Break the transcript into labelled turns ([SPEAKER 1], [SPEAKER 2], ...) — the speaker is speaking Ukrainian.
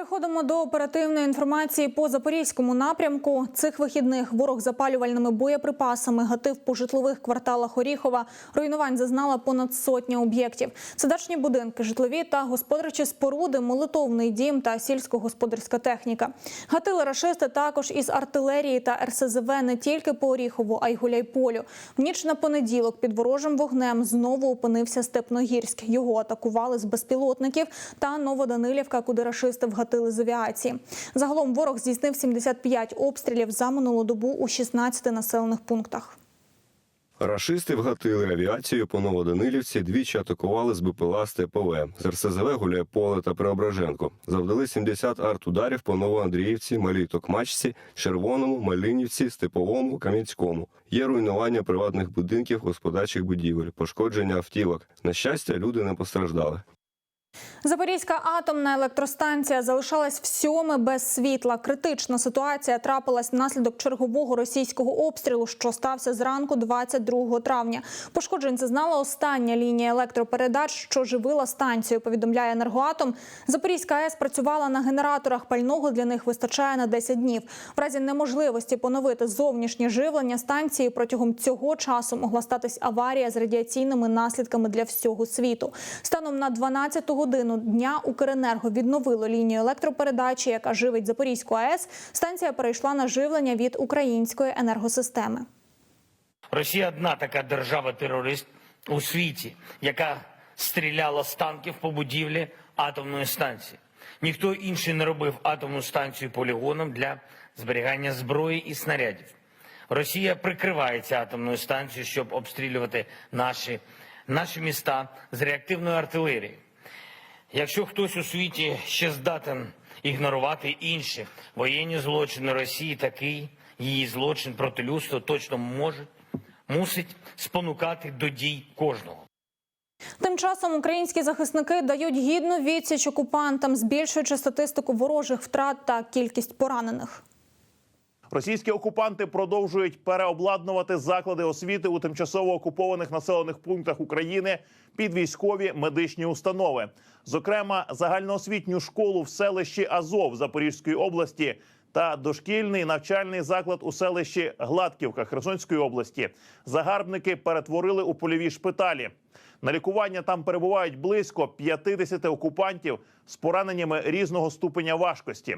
[SPEAKER 1] Переходимо до оперативної інформації по запорізькому напрямку. Цих вихідних ворог запалювальними боєприпасами гатив по житлових кварталах Оріхова. Руйнувань зазнала понад сотня об'єктів. Це дачні будинки, житлові та господарчі споруди, молитовний дім та сільськогосподарська техніка. Гатили рашисти також із артилерії та РСЗВ не тільки по Оріхову, а й Гуляйполю. В ніч на понеділок під ворожим вогнем знову опинився Степногірськ. Його атакували з безпілотників та Новоданилівка, куди рашисти вгатили з авіації. Загалом ворог здійснив 75 обстрілів за минулу добу у 16 населених пунктах.
[SPEAKER 2] Рашисти вгатили авіацію по Новоданилівці, двічі атакували з БПЛА ТПВ, з РСЗВ Гуляйполе та Преображенко. Завдали 70 арт-ударів по Новоандріївці, Малій Токмачці, Червоному, Малинівці, Степовому, Кам'янському. Є руйнування приватних будинків, господарчих будівель, пошкодження автівок. На щастя, люди не постраждали.
[SPEAKER 1] Запорізька атомна електростанція залишалась в сьоме без світла. Критична ситуація трапилась внаслідок чергового російського обстрілу, що стався зранку 22 травня. Пошкоджень зазнала остання лінія електропередач, що живила станцію. Повідомляє енергоатом. Запорізька АЕС працювала на генераторах пального. Для них вистачає на 10 днів. В разі неможливості поновити зовнішнє живлення станції протягом цього часу могла статись аварія з радіаційними наслідками для всього світу. Станом на 12 годину дня Укренерго відновило лінію електропередачі, яка живить Запорізьку АЕС. Станція перейшла на живлення від української енергосистеми.
[SPEAKER 3] Росія одна така держава-терорист у світі, яка стріляла з танків по будівлі атомної станції. Ніхто інший не робив атомну станцію полігоном для зберігання зброї і снарядів. Росія прикривається атомною станцією, щоб обстрілювати наші, наші міста з реактивної артилерії. Якщо хтось у світі ще здатен ігнорувати інші воєнні злочини Росії, такий її злочин проти людства точно може мусить спонукати до дій кожного.
[SPEAKER 1] Тим часом українські захисники дають гідну відсіч окупантам, збільшуючи статистику ворожих втрат та кількість поранених.
[SPEAKER 4] Російські окупанти продовжують переобладнувати заклади освіти у тимчасово окупованих населених пунктах України під військові медичні установи. Зокрема, загальноосвітню школу в селищі Азов Запорізької області та дошкільний навчальний заклад у селищі Гладківка Херсонської області. Загарбники перетворили у польові шпиталі. На лікування там перебувають близько 50 окупантів з пораненнями різного ступеня важкості.